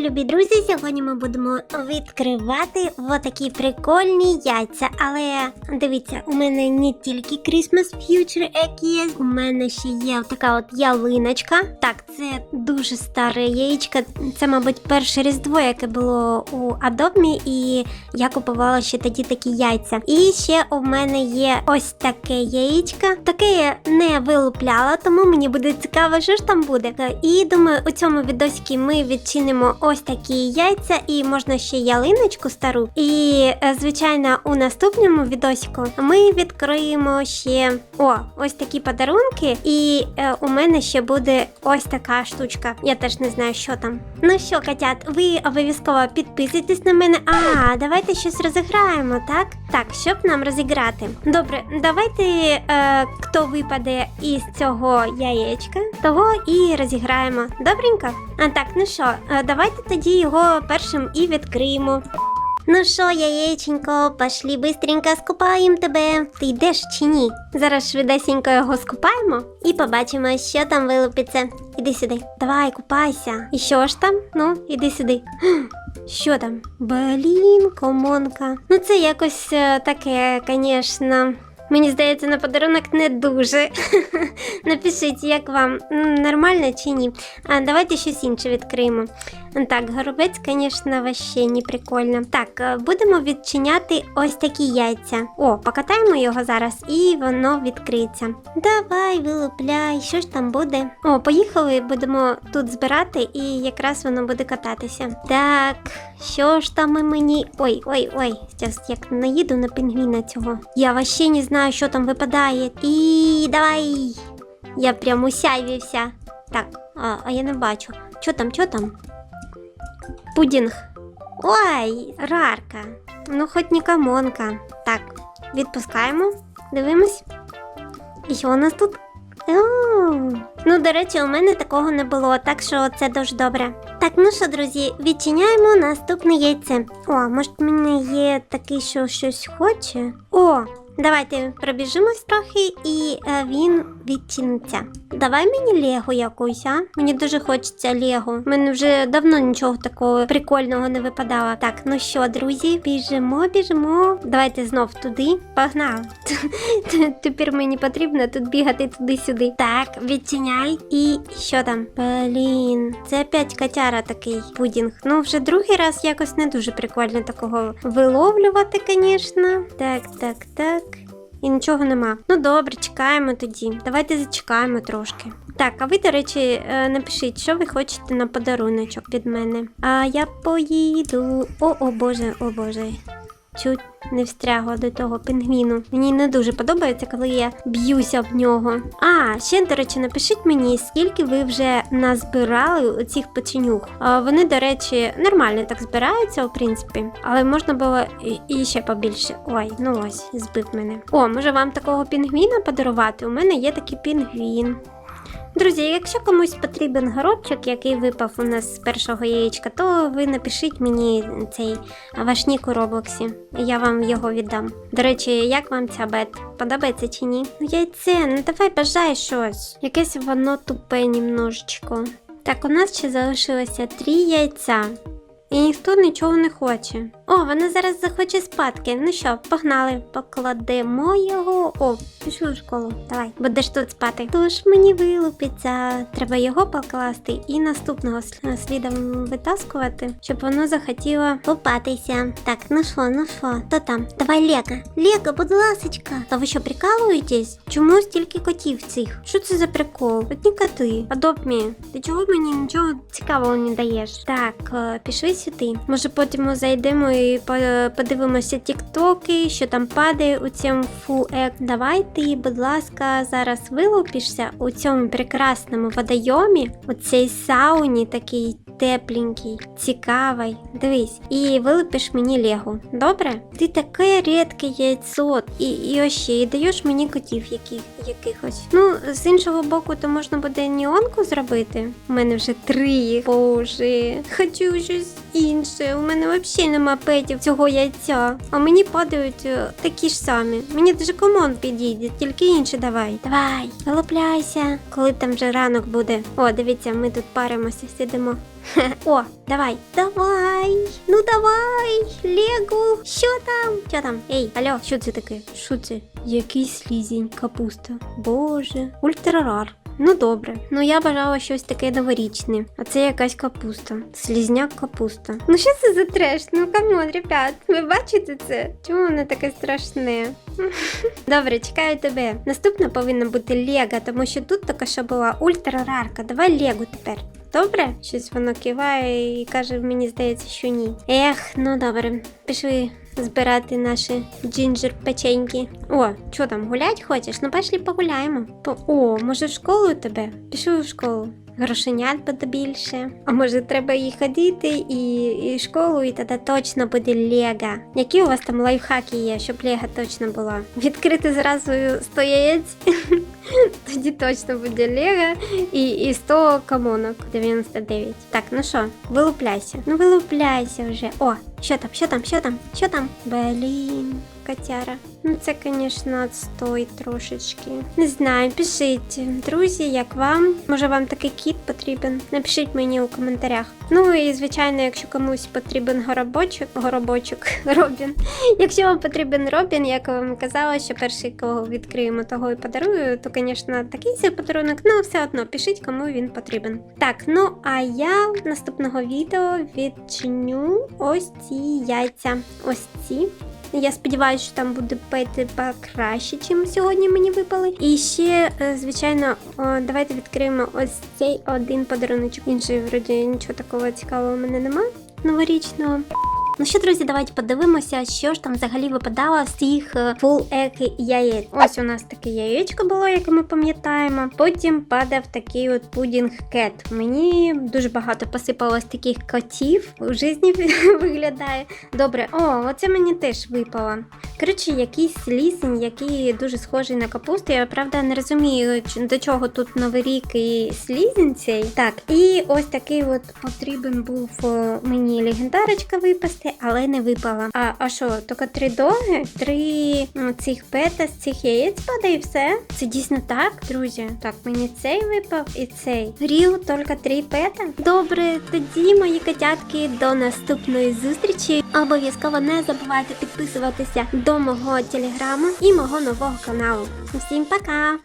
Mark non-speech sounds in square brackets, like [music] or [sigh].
любі друзі, сьогодні ми будемо відкривати отакі прикольні яйця. Але дивіться, у мене не тільки Christmas Future Egg є, у мене ще є така от ялиночка. Так, це дуже старе яєчко. Це, мабуть, перше різдво, яке було у Adobe, і я купувала ще тоді такі яйця. І ще у мене є ось таке яєчко. Таке я не вилупляла, тому мені буде цікаво, що ж там буде. І думаю, у цьому відосі ми відчинимо ось такі яйця, і можна ще ялиночку стару. І е, звичайно, у наступному відосику ми відкриємо ще о, ось такі подарунки. І е, у мене ще буде ось така штучка. Я теж не знаю, що там. Ну що, котят, ви обов'язково підписуйтесь на мене. А, давайте щось розіграємо, так? Так, щоб нам розіграти. Добре, давайте е, хто випаде із цього яєчка, того і розіграємо. Добренько? А так, ну що, е, давайте тоді його першим і відкриємо. Ну що, яєченько, пошли бистренько скупаємо тебе. Ти йдеш чи ні? Зараз швидесенько його скупаємо і побачимо, що там вилупиться. Іди сюди. Давай, купайся. І що ж там? Ну, іди сюди. [gasps] Що там? Блін, комонка. Ну це якось е, таке, звісно. Мені здається, на подарунок не дуже. [laughs] Напишіть, як вам нормально чи ні. А давайте щось інше відкриємо. Так, горобець, звісно, вообще не прикольно. Так, е, будемо відчиняти ось такі яйця. О, покатаємо його зараз і воно відкриється. Давай, вилупляй, що ж там буде? О, поїхали, будемо тут збирати, і якраз воно буде кататися. Так, що ж там і мені. Ой, ой, ой, зараз як наїду на пінгвіна цього. Я вообще не знаю, що там випадає. І давай. Я прям усяйвівся. Так, а, а я не бачу. Що там, що там? Пудінг. Ой, рарка. Ну, хоч не камонка. Так, відпускаємо. Дивимось. І що у нас тут? Ну, до речі, у мене такого не було, так що це дуже добре. Так, ну що, друзі, відчиняємо наступне яйце. О, може, в мене є такий, що щось хоче. О, давайте пробіжимось трохи, і е, він відчиниться. Давай мені Лего якусь, а? Мені дуже хочеться Лего. Мене вже давно нічого такого прикольного не випадало. Так, ну що, друзі, біжимо, біжимо. Давайте знов туди. Погнали. [laughs] Тепер мені потрібно тут бігати туди-сюди. Так, відчиняй. І що там? Блін, це опять котяра такий пудінг. Ну, вже другий раз якось не дуже прикольно такого виловлювати, звісно. Так, так, так. І нічого нема. Ну добре, чекаємо тоді. Давайте зачекаємо трошки. Так, а ви, до речі, е, напишіть, що ви хочете на подаруночок від мене. А я поїду. О, о боже, о боже. Чуть не встрягла до того пінгвіну. Мені не дуже подобається, коли я б'юся об нього. А, ще, до речі, напишіть мені, скільки ви вже назбирали цих печенюх. Вони, до речі, нормально так збираються, в принципі, але можна було і ще побільше. Ой, ну ось, збив мене. О, може вам такого пінгвіна подарувати? У мене є такий пінгвін. Друзі, якщо комусь потрібен горобчик, який випав у нас з першого яєчка, то ви напишіть мені цей ваш нік у Роблоксі, я вам його віддам. До речі, як вам ця бет? Подобається чи ні? Ну яйце, ну давай бажай щось. Якесь воно тупе німножечко. Так, у нас ще залишилося три яйця. І ніхто нічого не хоче. О, вона зараз захоче спадки. Ну що, погнали, покладемо його. О, пішли в школу. Давай, будеш тут спати. Тож мені вилупиться. Треба його покласти і наступного слідом витаскувати, щоб воно захотіло купатися. Так, ну що, ну що, хто там? Давай Лего. Лего, будь ласочка. Та ви що, прикалуєтесь? Чому стільки котів цих? Що це за прикол? Одні коти. Адопмі, ти чого мені нічого цікавого не даєш? Так, е, пішли сюди. Може потім зайдемо і подивимося тіктоки, що там падає у цьому фу-ек. Давай будь ласка, зараз вилупишся у цьому прекрасному водойомі, у цій сауні такий тепленький, цікавий. Дивись, і вилупиш мені лего. Добре? Ти таке рідке яйцо, і, і ще, і даєш мені котів яких, якихось. Ну, з іншого боку, то можна буде неонку зробити. У мене вже три. Боже, хочу щось інше. У мене взагалі нема петів цього яйця. А мені падають е, такі ж самі. Мені дуже комон підійде, тільки інші давай. Давай, вилупляйся. Коли там вже ранок буде. О, дивіться, ми тут паримося, сидимо. О, давай, давай, ну давай, Лего, що там? Що там? Ей, алло, що це таке? Що це? Якийсь слізень, капуста. Боже, ультрарар. Ну добре, ну я бажала щось таке новорічне. А це якась капуста. Слізняк капуста. Ну що це за треш? Ну камон, ребят, ви бачите це? Чому воно таке страшне? [laughs] Добре, чекаю тебе. Наступна повинна бути Лего, тому що тут тільки що була ультрарарка. Давай Лего тепер. Добре? Щось воно киває і каже, мені здається, що ні. Ех, ну добре, пішли збирати наші джинджер печеньки. О, що там, гулять хочеш? Ну пішли погуляємо. По... О, може в школу тебе? Пішли в школу. Грошенят буде більше. А може треба і ходити, і, і школу, і тоді точно буде Лего. Які у вас там лайфхаки є, щоб Лего точно було? Відкрити зразу 100 яєць. [laughs] [laughs] Тоді точно буде Лего і, і 100 комонок 99. Так, ну що, вилупляйся. Ну вилупляйся вже. О, що там, що там, що там, що там? Блін, котяра. Ну це, звісно, отстой трошечки. Не знаю, пишіть, друзі, як вам? Може вам такий кіт потрібен? Напишіть мені у коментарях. Ну і звичайно, якщо комусь потрібен горобочок, горобочок, [laughs] Робін. Якщо вам потрібен Робін, як я вам казала, що перший, кого відкриємо, того і подарую, то, звісно, такий це подарунок, ну все одно пишіть, кому він потрібен. Так, ну а я наступного відео відчиню ось ці яйця. Ось ці. Я сподіваюся, що там буде пити покраще, чим сьогодні мені випали. І ще, е, звичайно, давайте відкриємо ось цей один подаруночок. Інший, вроді, нічого такого цікавого в мене немає новорічного. Ну що, друзі, давайте подивимося, що ж там взагалі випадало з цих е, фул еки яєць. Ось у нас таке яєчко було, яке ми пам'ятаємо. Потім падав такий от пудінг кет. Мені дуже багато посипалось таких котів. У житті [laughs] виглядає. Добре, о, оце мені теж випало. Коротше, якийсь лісень, який дуже схожий на капусту. Я правда не розумію, до чого тут новий рік і слізень цей. Так, і ось такий от потрібен був е, мені легендарочка випасти, але не випала. А, а що, тільки три доги, три м, цих пета з цих яєць падає і все. Це дійсно так, друзі. Так, мені цей випав і цей. Ріл тільки три пета. Добре, тоді мої котятки до наступної зустрічі. Обов'язково не забувайте підписуватися до мого телеграму і мого нового каналу. Всім пока!